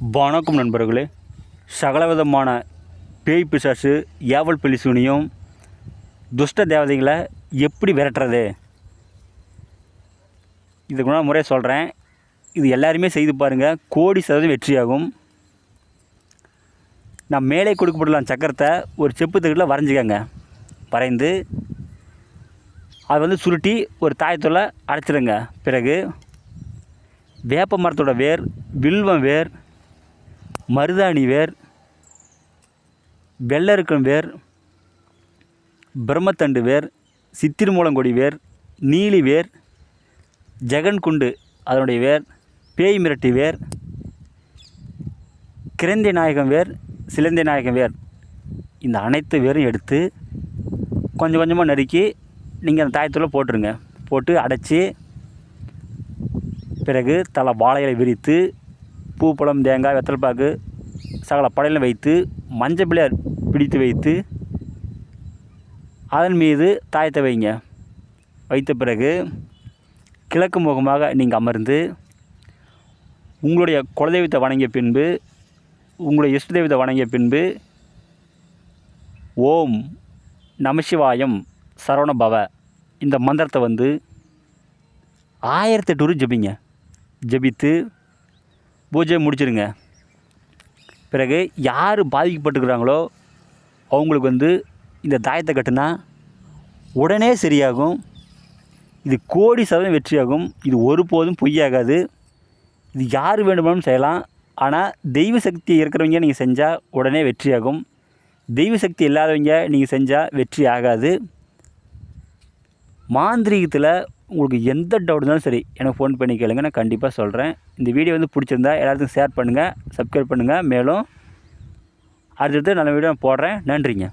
வணக்கம் நண்பர்களே. சகலவிதமான பேய் பிசாசு ஏவல் பிள்ளி துஷ்ட தேவதைகளை எப்படி விரட்டுறது? இதுக்கு முறையாக சொல்கிறேன் இது எல்லாருமே செய்து பாருங்கள் கோடி சதவீதம் வெற்றியாகும். நான் மேலே கொடுக்கப்பட்டுள்ள சக்கரத்தை ஒரு செப்பு தகட்டில் வரைஞ்சிக்கங்க. வரைந்து அதை வந்து சுருட்டி ஒரு தாயத்தோல அடைச்சிடுங்க. பிறகு வேப்ப மரத்தோட வேர் வில்வம் வேர் மருதாணி வேர் வெள்ளருக்கம் வேர் பிரம்மத்தண்டு வேர் சித்திருமூலங்கொடி வேர் நீலி வேர் ஜெகன்குண்டு அதனுடைய வேர் பேய் மிரட்டி வேர் கிரந்தை நாயகம் வேர் சிலந்தை நாயகம் வேர். இந்த அனைத்து வேரும் எடுத்து கொஞ்சம் கொஞ்சமாக நறுக்கி நீங்கள் அந்த தாயத்துள்ள போட்டுருங்க. போட்டு அடைச்சி பிறகு தலை வாழையிலை விரித்து பூ பழம் தேங்காய் வெத்தலைப்பாக்கு சகல படையிலும் வைத்து மஞ்சள் பிள்ளையார் பிடித்து வைத்து அதன் மீது தாயத்தை வைங்க. வைத்த பிறகு கிழக்கு முகமாக நீங்கள் அமர்ந்து உங்களுடைய குலதெய்வத்தை வணங்கிய பின்பு உங்களுடைய இஷ்ட தெய்வத்தை வணங்கிய பின்பு ஓம் நமசிவாயம் சரவண பவ. இந்த மந்திரத்தை வந்து ஆயிரத்தெட்டு ஜபிங்க. ஜபித்து பூஜையை முடிச்சிடுங்க பிறகு யார் பாதிக்கப்பட்டுக்கிறாங்களோ அவங்களுக்கு வந்து இந்த தாயத்தை கட்டுனா உடனே சரியாகும். இது கோடி சதவீதம் வெற்றியாகும். இது ஒருபோதும் பொய்யாகாது. இது யார் வேண்டுமானும் செய்யலாம். ஆனால் தெய்வ சக்தி இருக்கிறவங்க நீங்கள் செஞ்சால் உடனே வெற்றியாகும். தெய்வ சக்தி இல்லாதவங்க நீங்கள் செஞ்சால் வெற்றி ஆகாது. மாந்திரீகத்தில் உங்களுக்கு எந்த டவுட் இருந்தாலும் சரி எனக்கு ஃபோன் பண்ணி கேளுங்க நான் கண்டிப்பாக சொல்கிறேன் இந்த வீடியோ வந்து பிடிச்சிருந்தா எல்லாத்துக்கும் ஷேர் பண்ணுங்கள் சப்ஸ்கிரைப் பண்ணுங்கள் மேலும் அடுத்தடுத்து நல்ல வீடியோ நான் போடுறேன். நன்றிங்க.